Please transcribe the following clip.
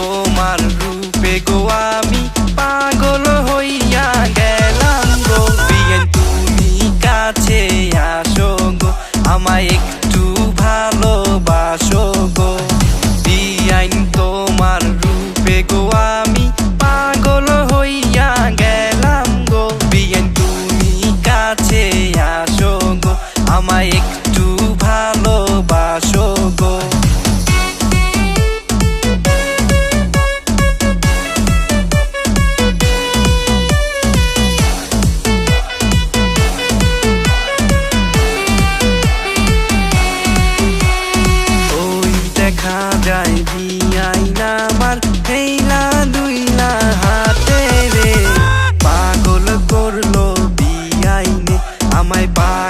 তোমার রূপে গো আমি my body.